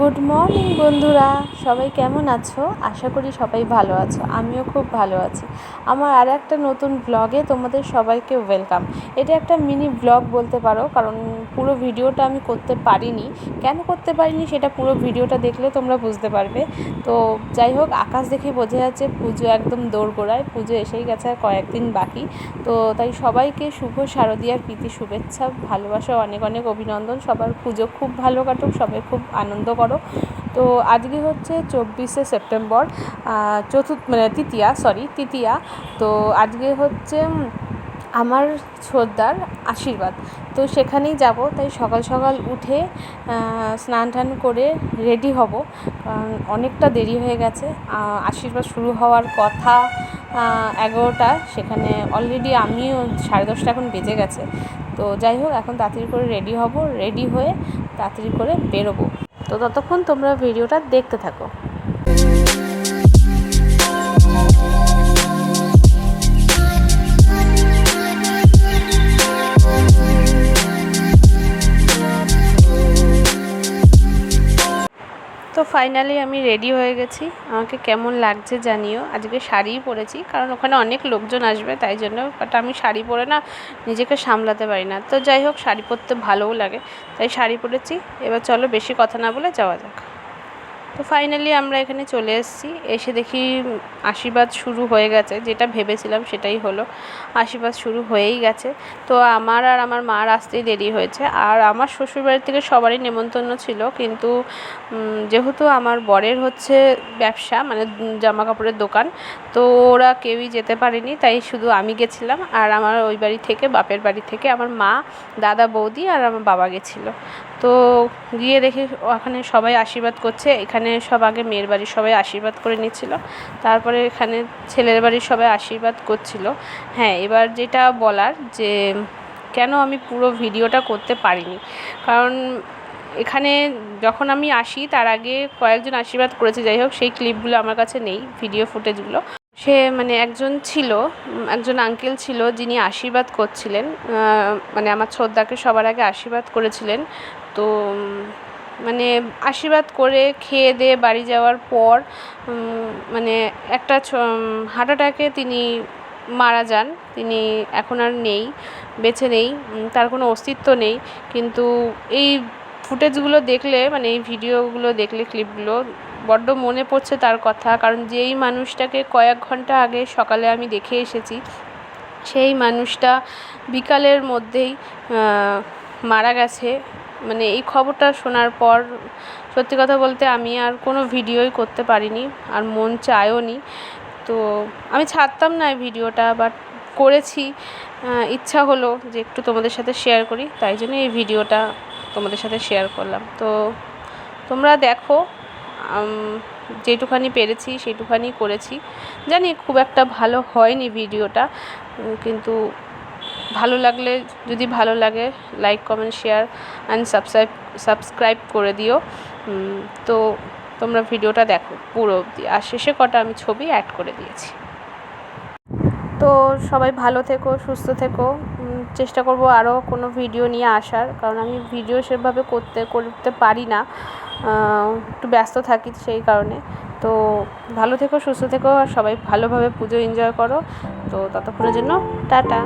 Good morning, বন্ধুরা। সবাই কেমন আছো? আশা করি সবাই ভালো আছো। আমিও খুব ভালো আছি। আমার আর একটা নতুন ব্লগে তোমাদের সবাইকে ওয়েলকাম এটা একটা মিনি ব্লগ বলতে পারো, কারণ পুরো ভিডিওটা আমি করতে পারিনি। কেন করতে পারিনি সেটা পুরো ভিডিওটা দেখলে তোমরা বুঝতে পারবে। তো যাই হোক, আকাশ দেখে বোঝা যাচ্ছে পুজো একদম দোরগোড়ায়। পুজো এসেই গেছে আর কয়েকদিন বাকি। তো তাই সবাইকে শুভ শারদীয়ার প্রীতি শুভেচ্ছা, ভালোবাসা, অনেক অনেক অভিনন্দন। সবার পুজো খুব ভালো কাটুক, সবাই খুব আনন্দ করো। তো আজকে হচ্ছে চব্বিশে সেপ্টেম্বর চতুর্থ মানে তৃতীয়া সরি তৃতীয়া। তো আজকে হচ্ছে আমার ছোটদার আশীর্বাদ। তো সেখানেই যাব, তাই সকাল সকাল উঠে স্নান টান করে রেডি হব। কারণ অনেকটা দেরি হয়ে গেছে। আশীর্বাদ শুরু হওয়ার কথা এগারোটা। সেখানে অলরেডি আমিও সাড়ে দশটা এখন বেজে গেছে। তো যাই হোক, এখন তাড়াতাড়ি করে রেডি হব। রেডি হয়ে তাড়াতাড়ি করে বেরোবো। তো ততক্ষণ তোমরা ভিডিওটা দেখতে থাকো। তো ফাইনালি আমি রেডি হয়ে গেছি। আমাকে কেমন লাগছে জানিও। আজকে শাড়িই পরেছি, কারণ ওখানে অনেক লোকজন আসবে, তাই জন্য বাট আমি শাড়ি পরে না নিজেকে সামলাতে পারি না। তো যাই হোক, শাড়ি পরতে ভালোও লাগে, তাই শাড়ি পরেছি। এবার চলো বেশি কথা না বলে যাওয়া যাক। তো ফাইনালি আমরা এখানে চলে এসেছি। এসে দেখি আশীর্বাদ শুরু হয়ে গেছে। যেটা ভেবেছিলাম সেটাই হলো। আশীর্বাদ শুরু হয়েই গেছে। তো আমার আর আমার মার আসতেই দেরি হয়েছে। আর আমার শ্বশুরবাড়ির থেকে সবারই নেমন্তন্ন ছিল। কিন্তু যেহেতু আমার বরের হচ্ছে ব্যবসা মানে জামা কাপড়ের দোকান, তো ওরা কেউই যেতে পারেনি। তাই শুধু আমি গেছিলাম। আর আমার ওই বাড়ি থেকে, বাপের বাড়ি থেকে আমার মা, দাদা, বৌদি আর আমার বাবা গেছিল। তো গিয়ে দেখি ওখানে সবাই আশীর্বাদ করছে। এখানে সব আগে মেয়ের বাড়ির সবাই আশীর্বাদ করে নিচ্ছিল। তারপরে এখানে ছেলের বাড়ির সবাই আশীর্বাদ করছিল। হ্যাঁ এবার যেটা বলার যে কেন আমি পুরো ভিডিওটা করতে পারিনি? কারণ এখানে যখন আমি আসি, তার আগে কয়েকজন আশীর্বাদ করেছে। যাই হোক, সেই ক্লিপগুলো আমার কাছে নেই ভিডিও ফুটেজগুলো সে মানে একজন ছিল একজন আঙ্কেল ছিল যিনি আশীর্বাদ করছিলেন মানে আমার ছোদ্দাকে সবার আগে আশীর্বাদ করেছিলেন। তো মানে আশীর্বাদ করে খেয়ে দিয়ে বাড়ি যাওয়ার পর মানে একটা হার্ট অ্যাটাকে তিনি মারা যান। তিনি এখন আর নেই, বেঁচে নেই তার কোনো অস্তিত্ব নেই। কিন্তু এই ফুটেজগুলো দেখলে মানে এই ভিডিওগুলো দেখলে, ক্লিপগুলো, বড্ড মনে পড়ছে তার কথা। কারণ যেই মানুষটাকে কয়েক ঘণ্টা আগে সকালে আমি দেখে এসেছি, সেই মানুষটা বিকালের মধ্যেই মারা গেছে। মানে এই খবরটা শোনার পর, সত্যি কথা বলতে আমি আর কোনো ভিডিওই করতে পারিনি, আর মন চায়ও নি। তো আমি ছাড়তাম না এই ভিডিওটা, বাট করেছি। ইচ্ছা হলো যে একটু তোমাদের সাথে শেয়ার করি, তাই জন্য এই ভিডিওটা তোমাদের সাথে শেয়ার করলাম। তো তোমরা দেখো যেটুখানি পেরেছি সেটুখানি করেছি। জানি খুব একটা ভালো হয়নি ভিডিওটা কিন্তু ভালো লাগলে, যদি ভালো লাগে like comment share and subscribe subscribe করে দিও। তো তোমরা ভিডিওটা দেখো, পুরো অবধি। আর শেষে কটা আমি ছবি অ্যাড করে দিয়েছি। তো সবাই ভালো থেকো, সুস্থ থেকো। চেষ্টা করব আরও কোনো ভিডিও নিয়ে আসার, কারণ আমি ভিডিও সেভাবে করতে করতে পারি না। একটু ব্যস্ত থাকি সেই কারণে। তো ভালো থেকো, সুস্থ থেকো, আর সবাই ভালোভাবে পুজো এনজয় করো। তো ততক্ষণের জন্য টাটা।